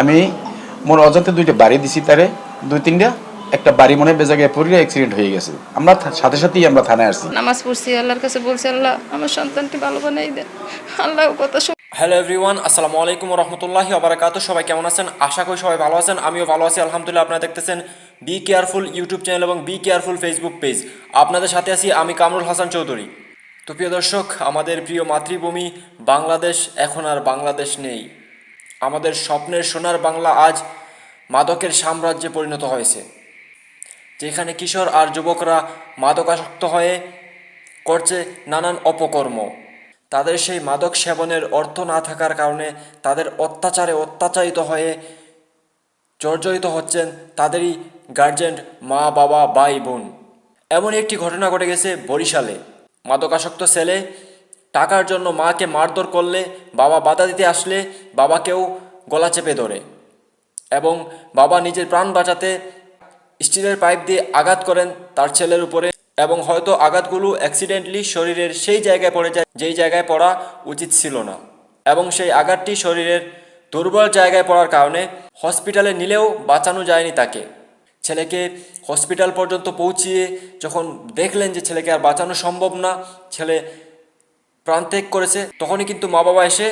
আমি মোর অজান্তে দুইটা বাড়ি দিছি তারে দুই তিনটা একটা বাড়ি মনে হয় বেজাগায় পড়ে অ্যাক্সিডেন্ট হয়ে গেছে। আমরা সাথে সাথেই আমরা থানায় আসছি। নামাজ পড়ছি আল্লাহর কাছে বলছি আল্লাহ আমার সন্তানটি ভালো বানাই দেন। আল্লাহ কথা হ্যালো এভরিওয়ান আসসালামু আলাইকুম রহমতুল্লাহি আবরাকাত সবাই কেমন আছেন? আশা করি সবাই ভালো আছেন আমিও ভালো আছি আলহামদুলিল্লাহ। আপনারা দেখতেছেন বি কেয়ারফুল ইউটিউব চ্যানেল এবং বি কেয়ারফুল ফেসবুক পেজ আপনাদের সাথে আছি আমি কামরুল হাসান চৌধুরী। তো প্রিয় দর্শক আমাদের প্রিয় মাতৃভূমি বাংলাদেশ এখন আর বাংলাদেশ নেই। আমাদের স্বপ্নের সোনার বাংলা আজ মাদকের সাম্রাজ্যে পরিণত হয়েছে। যেখানে কিশোর আর যুবকরা মাদকাসক্ত হয়ে করছে নানান অপকর্ম। তাদের সেই মাদক সেবনের অর্থ না থাকার কারণে তাদের অত্যাচারে অত্যাচারিত হয়ে জর্জরিত হচ্ছেন তাদেরই গার্জেন মা, বাবা, ভাই, বোন। এমন একটি ঘটনা ঘটে গেছে বরিশালে। মাদকাসক্ত ছেলে টাকার জন্য মাকে মারধর করলে, বাবা বাধা দিতে আসলে বাবাকেও গলা চেপে ধরে এবং বাবা নিজের প্রাণ বাঁচাতে স্টিলের পাইপ দিয়ে আঘাত করেন তার ছেলের উপরে এবং হয়তো আঘাতগুলো অ্যাক্সিডেন্টলি শরীরের সেই জায়গায় পড়ে যায়, যেই জায়গায় পড়া উচিত ছিল না এবং সেই আঘাতটি শরীরের দুর্বল জায়গায় পড়ার কারণে হসপিটালে নিলেও বাঁচানো যায়নি তাকে। ছেলেকে হসপিটাল পর্যন্ত পৌঁছিয়ে যখন দেখলেন যে ছেলেকে আর বাঁচানো সম্ভব না, ছেলে প্রাণত্যাগ করেছে তখনই কিন্তু মা বাবা এসে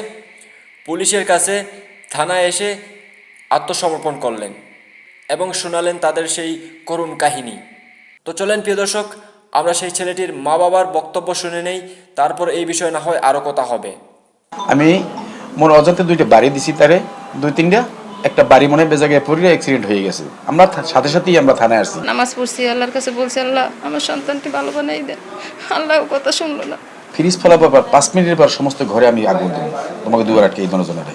পুলিশের কাছে থানায় এসে আত্মসমর্পণ করলেন এবং শোনালেন তাদের সেই করুণ কাহিনী। তো চলেন প্রিয় দর্শক আমরা সেই ছেলেটির মা বাবার বক্তব্য শুনে নেই তারপর এই বিষয়ে না হয় আরও কথা হবে। আমি মোর অজান্তে দুইটা বাড়ি দিছি তারে দুই তিনটা একটা বাড়ি মনে হয় বেজাগায় পড়ে অ্যাক্সিডেন্ট হয়ে গেছে। আমরা সাথে সাথেই আমরা থানায় আসছি। নামাজ পড়ছি আল্লাহর কাছে বলছি আল্লাহ আমার সন্তানটি ভালো বানাই দেন। আল্লাহ কথা শুনলো না। ফ্রিজ ফলাবার পর পাঁচ মিনিটের পর সমস্ত ঘরে আমি আগুন দেবো তোমাকে দুবার আটকে এই জনজনারে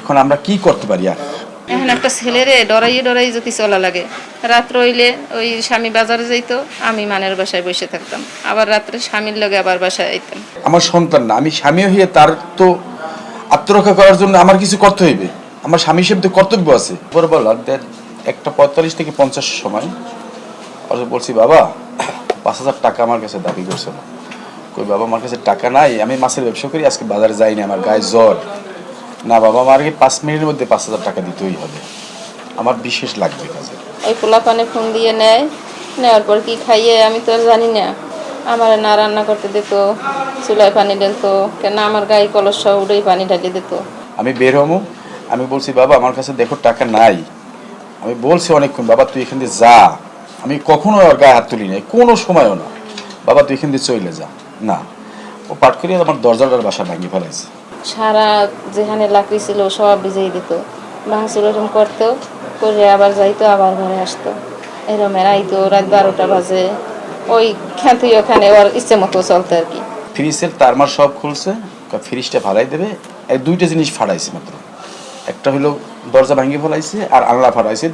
এখন আমরা কি করতে পারি আর? এখন একটা ছেলেরে ডরাইয়ে ডরাই যদি চলা লাগে। রাত্র হইলে ওই স্বামী বাজারে যাইতো আমি মানের বাসায় বসে থাকতাম। আবার রাত্রে স্বামীর লগে আবার বাসায় আইতাম। আমার সন্তান না আমি স্বামী হয়ে তার তো আত্মরক্ষা করার জন্য আমার কিছু করতে হইবে। আমার স্বামী হিসেবে তো কর্তব্য আছে। পরে বললাম দেন একটা পঁয়তাল্লিশ থেকে পঞ্চাশ সময়। আর বলছি বাবা পাঁচ হাজার টাকা আমার কাছে দাবি করছে না। কই বাবা আমার কাছে টাকা নাই আমি মাছের ব্যবসা করি আজকে বাজারে যাইনি আমার গায়ে জ্বর। না বাবা আমার আগে পাঁচ মিনিটের মধ্যে পাঁচ হাজার টাকা দিতেই হবে। আমার বিশেষ লাগবে কাজে। ওই পোলা পানে ফোন দিয়ে নেয় নেওয়ার পর কি খাইয়ে আমি তো আর জানি না। আমার না রান্না করতে দিত চুলায় পানি ঢালতো কেন আমার গায়ে কলস সহ উঠেই পানি ঢালি দিত। আমি বের হব আমি বলছি বাবা আমার কাছে দেখো টাকা নাই। আমি বলছি অনেকক্ষণ বাবা তুই এখান দিয়ে যা। আমি কখনো ওর গায়ে হাত তুলি নাই কোনো সময়ও না। বাবা তুই এখান দিয়ে চলে যা। না ও পাট করিয়ে আমার দরজাটার বাসা ভাঙিয়ে ফেলাইছে। সারা যেখানে লাকড়ি ছিল সব ভিজিয়ে দিত। ভাঙচুর এরকম করতো করে আবার যাইতো আবার ঘরে আসতো। এরম আইতো রাত বারোটা বাজে। ওই খ্যাতি ওখানে ওর ইচ্ছে মতো চলতো আর কি। ফ্রিজের তারমার সব খুলছে ফ্রিজটা ফালাই দেবে। এই দুইটা জিনিস ফাড়াইছে মাত্র। একটা হলো দরজা ভাঙিয়ে ফেলাইছে আর আংলা ফাড়াইছে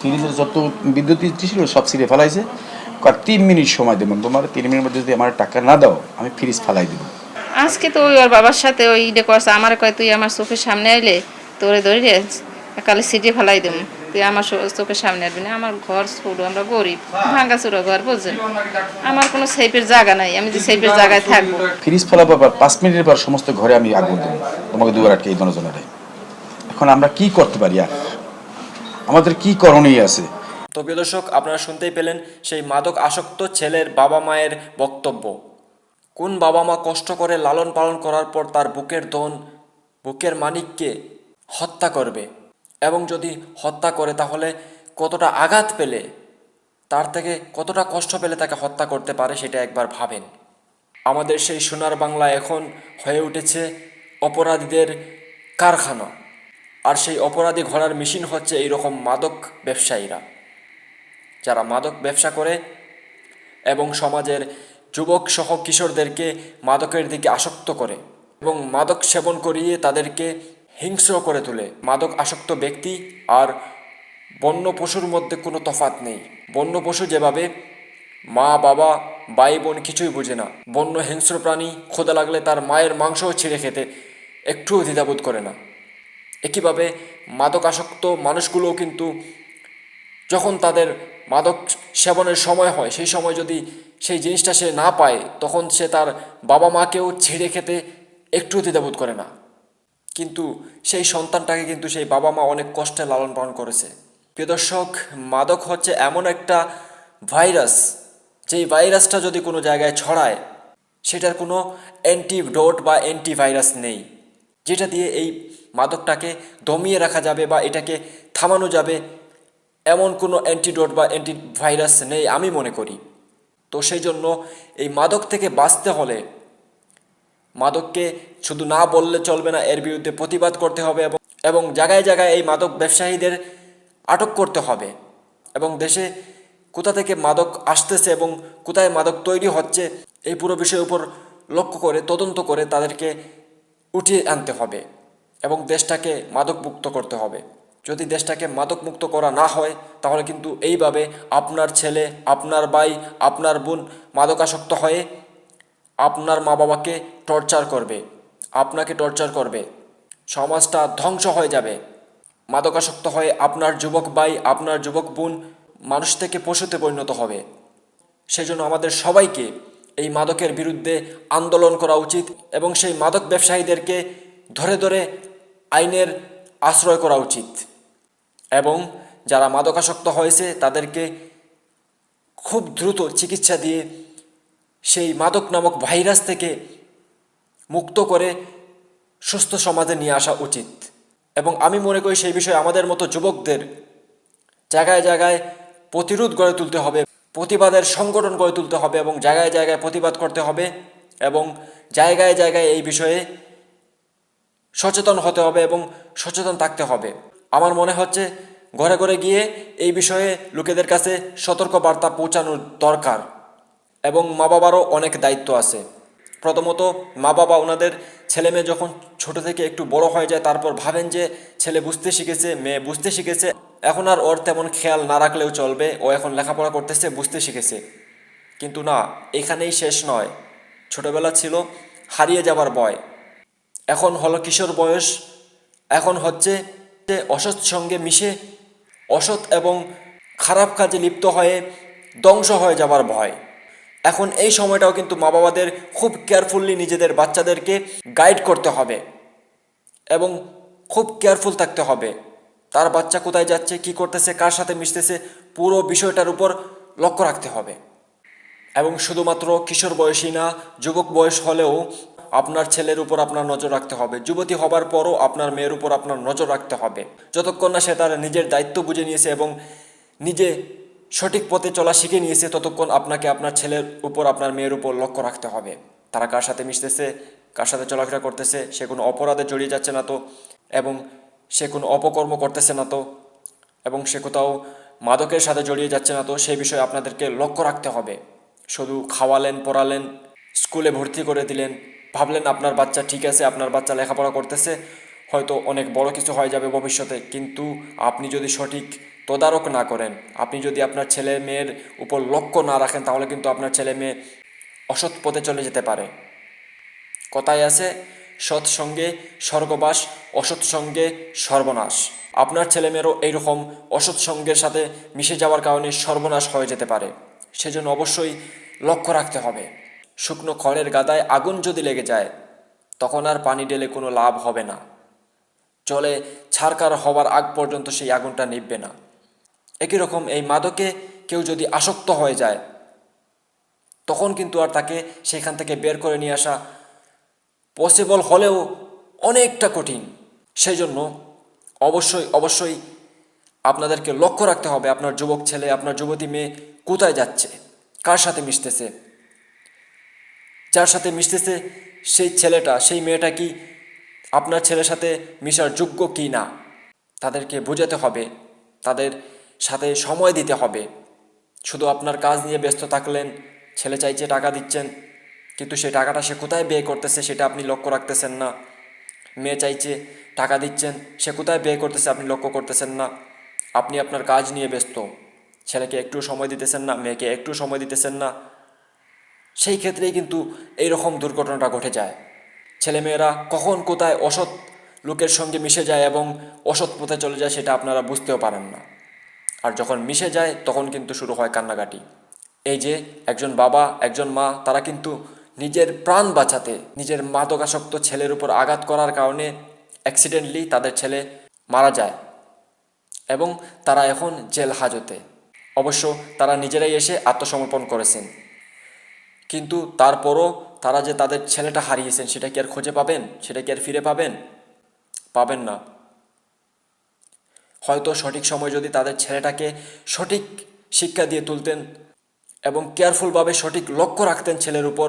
ফ্রিজের যত বিদ্যুৎ ছিল সব ছিঁড়ে ফেলাইছে। তিন মিনিট সময় দেবেন। তোমার তিন মিনিটের মধ্যে যদি আমার টাকা না দাও আমি ফ্রিজ ফেলাই দেবো। আজকে তো ওই ওর বাবার সাথে ওই ইডে করছে। আমার কয় তুই আমার চোখের সামনে আইলে তোরে ধরে কালে সিটে ফেলাই দেব। তুই আমার চোখের সামনে আসবি না। আমার ঘর ছোট আমরা গরিব। ভাঙ্গা চুরা ঘর বোঝেন আমার কোনো সেফের জায়গা নাই। আমি যে সেফের জায়গায় থাকব। ফ্রিজ ফলাবার পর পাঁচ মিনিটের পর সমস্ত ঘরে আমি আগুন দেবো তোমাকে দুবার আটকে এই জনজনারে এখন আমরা কি করতে পারি? আর আমাদের কি করণীয় আছে? তো প্রিয় দর্শক, আপনারা শুনতেই পেলেন সেই মাদক আসক্ত ছেলের বাবা মায়ের বক্তব্য। কোন বাবা মা কষ্ট করে লালন পালন করার পর তার বুকের ধন বুকের মানিককে হত্যা করবে? এবং যদি হত্যা করে, তাহলে কতটা আঘাত পেলে? তার থেকে কতটা কষ্ট পেলে তাকে হত্যা করতে পারে, সেটা একবার ভাবেন। আমাদের সেই সোনার বাংলা এখন হয়ে উঠেছে অপরাধীদের কারখানা। আর সেই অপরাধী ঘোড়ার মেশিন হচ্ছে এইরকম মাদক ব্যবসায়ীরা, যারা মাদক ব্যবসা করে এবং সমাজের যুবক সহ কিশোরদেরকে মাদকের দিকে আসক্ত করে এবং মাদক সেবন করিয়ে তাদেরকে হিংস্র করে তোলে। মাদক আসক্ত ব্যক্তি আর বন্য পশুর মধ্যে কোনো তফাত নেই। বন্য পশু যেভাবে মা, বাবা ভাই বোন কিছুই বোঝে না। বন্য হিংস্র প্রাণী খোদা লাগলে তার মায়ের মাংসও ছিঁড়ে খেতে একটুও দ্বিধাবোধ করে না। একইভাবে মাদক আসক্ত মানুষগুলোও কিন্তু যখন তাদের মাদক সেবনের সময় হয়, সেই সময় যদি সেই জিনিসটা সে না পায়, তখন সে তার বাবা মাকেও ছেড়ে খেতে একটু দ্বিধাবোধ করে না। কিন্তু সেই সন্তানটাকে কিন্তু সেই বাবা মা অনেক কষ্টে লালন পালন করেছে। প্রিয় দর্শক, মাদক হচ্ছে এমন একটা ভাইরাস, যেই ভাইরাসটা যদি কোনো জায়গায় ছড়ায়, সেটার কোনো অ্যান্টিডোট বা অ্যান্টিভাইরাস নেই, যেটা দিয়ে এই মাদকটাকে দমিয়ে রাখা যাবে বা এটাকে থামানো যাবে, এমন কোনো অ্যান্টিডোট বা অ্যান্টিভাইরাস নেই আমি মনে করি। তো সেই জন্য এই মাদক থেকে বাঁচতে হলে মাদককে শুধু না বললে চলবে না, এর বিরুদ্ধে প্রতিবাদ করতে হবে এবং এবং জায়গায় জায়গায় এই মাদক ব্যবসায়ীদের আটক করতে হবে এবং দেশে কোথা থেকে মাদক আসতেছে এবং কোথায় মাদক তৈরি হচ্ছে এই পুরো বিষয়ের উপর লক্ষ্য করে, তদন্ত করে তাদেরকে উঠিয়ে আনতে হবে। এবং দেশটাকে মাদকমুক্ত করতে হবে। যদি দেশটাকে মাদকমুক্ত করা না হয়, তাহলে কিন্তু এইভাবে আপনার ছেলে, আপনার ভাই, আপনার বোন মাদকাসক্ত হয়ে আপনার মা বাবাকে টর্চার করবে, আপনাকে টর্চার করবে। সমাজটা ধ্বংস হয়ে যাবে। মাদকাসক্ত হয়ে আপনার যুবক ভাই, আপনার যুবক বোন মানুষ থেকে পশুতে পরিণত হবে। সেজন্য আমাদের সবাইকে এই মাদকের বিরুদ্ধে আন্দোলন করা উচিত এবং সেই মাদক ব্যবসায়ীদেরকে ধরে ধরে আইনের আশ্রয় করা উচিত এবং যারা মাদকাসক্ত হয়েছে তাদেরকে খুব দ্রুত চিকিৎসা দিয়ে সেই মাদক নামক ভাইরাস থেকে মুক্ত করে সুস্থ সমাজে নিয়ে আসা উচিত। এবং আমি মনে করি সেই বিষয়ে আমাদের মতো যুবকদের জায়গায় জায়গায় প্রতিরোধ গড়ে তুলতে হবে, প্রতিবাদের সংগঠন গড়ে তুলতে হবে এবং জায়গায় জায়গায় প্রতিবাদ করতে হবে এবং জায়গায় জায়গায় এই বিষয়ে সচেতন হতে হবে এবং সচেতন থাকতে হবে। আমার মনে হচ্ছে ঘরে ঘরে গিয়ে এই বিষয়ে লোকেদের কাছে সতর্ক বার্তা পৌঁছানোর দরকার এবং মা বাবারও অনেক দায়িত্ব আছে। প্রথমত মা বাবা ওনাদের ছেলে মেয়ে যখন ছোট থেকে একটু বড় হয়ে যায়, তারপর ভাবেন যে ছেলে বুঝতে শিখেছে, মেয়ে বুঝতে শিখেছে, এখন আর ওর তেমন খেয়াল না রাখলেও চলবে, ও এখন লেখাপড়া করতেছে, বুঝতে শিখেছে। কিন্তু না, এখানেই শেষ নয়। ছোটবেলা ছিল হারিয়ে যাবার ভয়। এখন হলো কিশোর বয়স, এখন হচ্ছে যে অসৎ সঙ্গে মিশে, অসৎ এবং খারাপ কাজে লিপ্ত হয়ে ধ্বংস হয়ে যাবার ভয়। এখন এই সময়টাও কিন্তু মা বাবাদের খুব কেয়ারফুললি নিজেদের বাচ্চাদেরকে গাইড করতে হবে এবং খুব কেয়ারফুল থাকতে হবে। তার বাচ্চা কোথায় যাচ্ছে, কি করতেছে, কার সাথে মিশতেছে, পুরো বিষয়টার উপর লক্ষ্য রাখতে হবে। এবং শুধুমাত্র কিশোর বয়সী না, যুবক বয়স হলেও আপনার ছেলের উপর আপনার নজর রাখতে হবে। যুবতী হবার পরও আপনার মেয়ের উপর আপনার নজর রাখতে হবে। যতক্ষণ না সে তার নিজের দায়িত্ব বুঝে নিয়েছে এবং নিজে সঠিক পথে চলা শিখে নিয়েছে, ততক্ষণ আপনাকে আপনার ছেলের উপর, আপনার মেয়ের উপর লক্ষ্য রাখতে হবে। তারা কার সাথে মিশতেছে, কার সাথে চলাফেরা করতেছে, সে কোনো অপরাধে জড়িয়ে যাচ্ছে না তো, এবং সে কোনো অপকর্ম করতেছে না তো, এবং সে কোথাও মাদকের সাথে জড়িয়ে যাচ্ছে না তো, সেই বিষয়ে আপনাদেরকে লক্ষ্য রাখতে হবে। শুধু খাওয়ালেন, পড়ালেন, স্কুলে ভর্তি করে দিলেন ভাবলেন আপনার বাচ্চা ঠিক আছে, আপনার বাচ্চা লেখাপড়া করতেছে, হয়তো অনেক বড় কিছু হয়ে যাবে ভবিষ্যতে। কিন্তু আপনি যদি সঠিক তদারক না করেন, আপনি যদি আপনার ছেলে মেয়ের উপর লক্ষ্য না রাখেন, তাহলে কিন্তু আপনার ছেলে মেয়ে অসৎ পথে চলে যেতে পারে। কথায় আছে, সৎ সঙ্গে স্বর্গবাস, অসৎ সঙ্গে সর্বনাশ। আপনার ছেলেমেয়েরও এইরকম অসৎ সঙ্গের সাথে মিশে যাওয়ার কারণে সর্বনাশ হয়ে যেতে পারে। সেজন্য অবশ্যই লক্ষ্য রাখতে হবে। শুকনো খড়ের গাদায় আগুন যদি লেগে যায়, তখন আর পানি ঢেলে কোনো লাভ হবে না। জলে ছারকার হওয়ার আগ পর্যন্ত সেই আগুনটা নিববে না। একই রকম এই মাদকে কেউ যদি আসক্ত হয়ে যায়, তখন কিন্তু আর তাকে সেখান থেকে বের করে নিয়ে আসা পসিবল হলেও অনেকটা কঠিন। সেই জন্য অবশ্যই অবশ্যই আপনাদেরকে লক্ষ্য রাখতে হবে, আপনার যুবক ছেলে, আপনার যুবতী মেয়ে কোথায় যাচ্ছে, কার সাথে মিশতেছে। যার সাথে মিশতেছে সেই ছেলেটা, সেই মেয়েটা কি আপনার ছেলের সাথে মিশার যোগ্য কি না? তাদেরকে বোঝাতে হবে, তাদের সাথে সময় দিতে হবে। শুধু আপনার কাজ নিয়ে ব্যস্ত থাকলেন, ছেলে চাইছে টাকা দিচ্ছেন, কিন্তু সেই টাকাটা সে কোথায় ব্যয় করতেছে সেটা আপনি লক্ষ্য রাখতেছেন না। মেয়ে চাইছে টাকা দিচ্ছেন, সে কোথায় ব্যয় করতেছে আপনি লক্ষ্য করতেছেন না। আপনি আপনার কাজ নিয়ে ব্যস্ত, ছেলেকে একটু সময় দিতেছেন না, মেয়েকে একটু সময় দিতেছেন না। সেই ক্ষেত্রেই কিন্তু এইরকম দুর্ঘটনাটা ঘটে যায়। ছেলেমেয়েরা কখন কোথায় অসৎ লোকের সঙ্গে মিশে যায় এবং অসৎ পথে চলে যায় সেটা আপনারা বুঝতেও পারেন না। আর যখন মিশে যায় তখন কিন্তু শুরু হয় কান্নাকাটি। এই যে একজন বাবা, একজন মা, তারা কিন্তু নিজের প্রাণ বাঁচাতে, নিজের মাদকাসক্ত ছেলের উপর আঘাত করার কারণে অ্যাক্সিডেন্টলি তাদের ছেলে মারা যায় এবং তারা এখন জেল হাজতে। অবশ্য তারা নিজেরাই এসে আত্মসমর্পণ করেছেন। কিন্তু তারপরও তারা যে তাদের ছেলেটা হারিয়েছেন, সেটা কি আর খুঁজে পাবেন? সেটা কি আর ফিরে পাবেন? পাবেন না। হয়তো সঠিক সময় যদি তাদের ছেলেটাকে সঠিক শিক্ষা দিয়ে তুলতেন এবং কেয়ারফুলভাবে সঠিক লক্ষ্য রাখতেন ছেলের উপর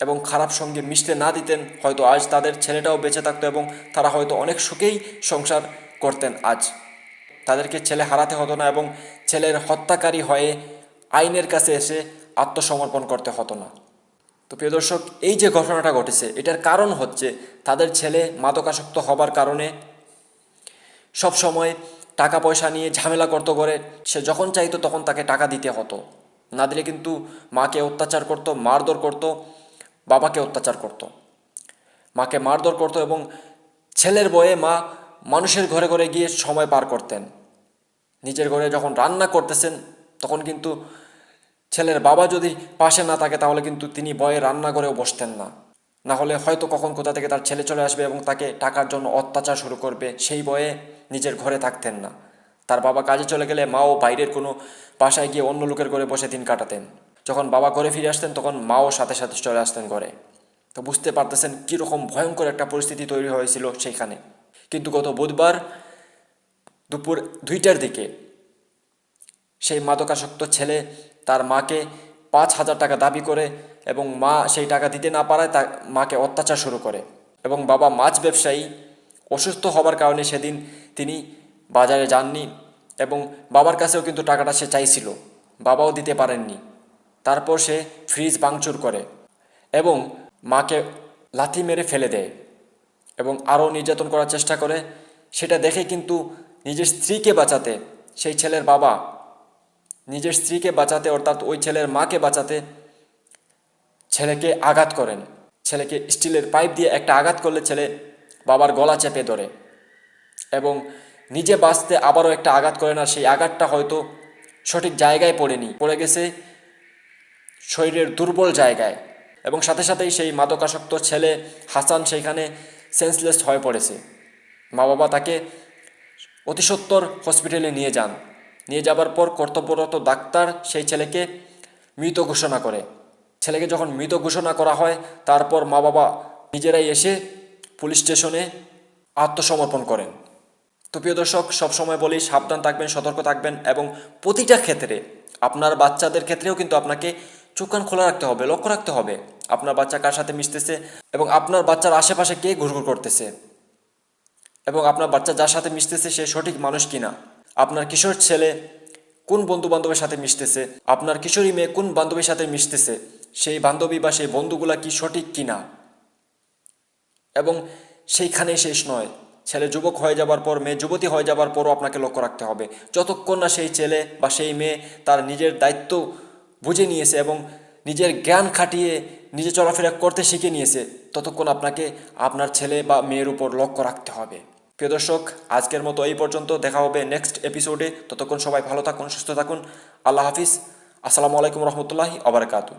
এবং খারাপ সঙ্গে মিশতে না দিতেন, হয়তো আজ তাদের ছেলেটাও বেঁচে থাকতো এবং তারা হয়তো অনেক সুখেই সংসার করতেন আজ। তাদেরকে ছেলে হারাতে হতো না এবং ছেলের হত্যাকারী হয়ে আইনের কাছে এসে আত্মসমর্পণ করতে হতো না। তো প্রিয় দর্শক, এই যে ঘটনাটা ঘটেছে, এটার কারণ হচ্ছে তাদের ছেলে মাদকাসক্ত হবার কারণে সব সময় টাকা পয়সা নিয়ে ঝামেলা করতো করে সে যখন চাইতো তখন তাকে টাকা দিতে হতো। না দিলে কিন্তু মাকে অত্যাচার করতো, মারধর করতো, বাবাকে অত্যাচার করতো। মাকে মারধর করতো এবং ছেলের বয়ে মা মানুষের ঘরে ঘরে গিয়ে সময় পার করতেন। নিজের ঘরে যখন রান্না করতেছেন, তখন কিন্তু ছেলের বাবা যদি পাশে না থাকে, তাহলে কিন্তু তিনি বয়ে রান্না করেও বসতেন না। না হলে হয়তো কখন কোথা থেকে তার ছেলে চলে আসবে এবং তাকে টাকার জন্য অত্যাচার শুরু করবে, সেই বয়ে নিজের ঘরে থাকতেন না। তার বাবা কাজে চলে গেলে মাও বাইরের কোনো বাসায় গিয়ে অন্য লোকের ঘরে বসে দিন কাটাতেন। যখন বাবা ঘরে ফিরে আসতেন, তখন মাও সাথে সাথে চলে আসতেন ঘরে। তো বুঝতে পারতেছেন কীরকম ভয়ঙ্কর একটা পরিস্থিতি তৈরি হয়েছিল সেইখানে। কিন্তু গত বুধবার দুপুর দুইটার দিকে সেই মাদকাসক্ত ছেলে তার মাকে পাঁচ হাজার টাকা দাবি করে এবং মা সেই টাকা দিতে না পারায় তার মাকে অত্যাচার শুরু করে এবং বাবা মাছ ব্যবসায়ী অসুস্থ হবার কারণে সেদিন তিনি বাজারে যাননি এবং বাবার কাছেও কিন্তু টাকাটা সে চাইছিল। বাবাও দিতে পারেননি। তারপর সে ফ্রিজ ভাঙচুর করে এবং মাকে লাথি মেরে ফেলে দেয় এবং আরও নির্যাতন করার চেষ্টা করে। সেটা দেখে কিন্তু নিজের স্ত্রীকে বাঁচাতে সেই ছেলের বাবা নিজের স্ত্রীকে বাঁচাতে, অর্থাৎ ওই ছেলের মাকে বাঁচাতে ছেলেকে আঘাত করেন। ছেলেকে স্টিলের পাইপ দিয়ে একটা আঘাত করলে ছেলে বাবার গলা চেপে ধরে এবং নিজে বাঁচতে আবারও একটা আঘাত করে না সেই আঘাতটা হয়তো সঠিক জায়গায় পড়েনি। পড়ে গেছে শরীরের দুর্বল জায়গায় এবং সাথে সাথেই সেই মাদকাসক্ত ছেলে হাসান সেইখানে সেন্সলেস হয়ে পড়েছে। মা বাবা তাকে অতি সত্বর হসপিটালে নিয়ে যান। নিয়ে যাবার পর কর্তব্যরত ডাক্তার সেই ছেলেকে মৃত ঘোষণা করে। ছেলেকে যখন মৃত ঘোষণা করা হয়, তারপর মা বাবা নিজেরাই এসে পুলিশ স্টেশনে আত্মসমর্পণ করেন। তো প্রিয় দর্শক, সবসময় বলি, সাবধান থাকবেন, সতর্ক থাকবেন এবং প্রতিটা ক্ষেত্রে, আপনার বাচ্চাদের ক্ষেত্রেও কিন্তু আপনাকে চোখ কান খোলা রাখতে হবে, লক্ষ্য রাখতে হবে, আপনার বাচ্চা কার সাথে মিশতেছে এবং আপনার বাচ্চার আশেপাশে কে ঘুরঘুর করতেছে এবং আপনার বাচ্চা যার সাথে মিশতেছে, সে সঠিক মানুষ কিনা। আপনার কিশোর ছেলে কোন বন্ধু বান্ধবের সাথে মিশতেছে? আপনার কিশোরী মেয়ে কোন বান্ধবীর সাথে মিশতেছে? সেই বান্ধবী বা সেই বন্ধুগুলা কি সঠিক কিনা? এবং সেইখানেই শেষ নয়। ছেলে যুবক হয়ে যাবার পর, মেয়ে যুবতী হয়ে যাবার পরও আপনাকে লক্ষ্য রাখতে হবে। যতক্ষণ না সেই ছেলে বা সেই মেয়ে তার নিজের দায়িত্ব বুঝে নিয়েছে এবং নিজের জ্ঞান খাটিয়ে নিজে চলাফেরা করতে শিখে নিয়েছে, ততক্ষণ আপনাকে আপনার ছেলে বা মেয়ের উপর লক্ষ্য রাখতে হবে। প্রিয় দর্শক, আজকের মতো এই পর্যন্ত। দেখা হবে নেক্সট এপিসোডে ততক্ষণ সবাই ভালো থাকুন, সুস্থ থাকুন। আল্লাহ হাফিজ। আসসালামু আলাইকুম রহমতুল্লাহি আবরকাতু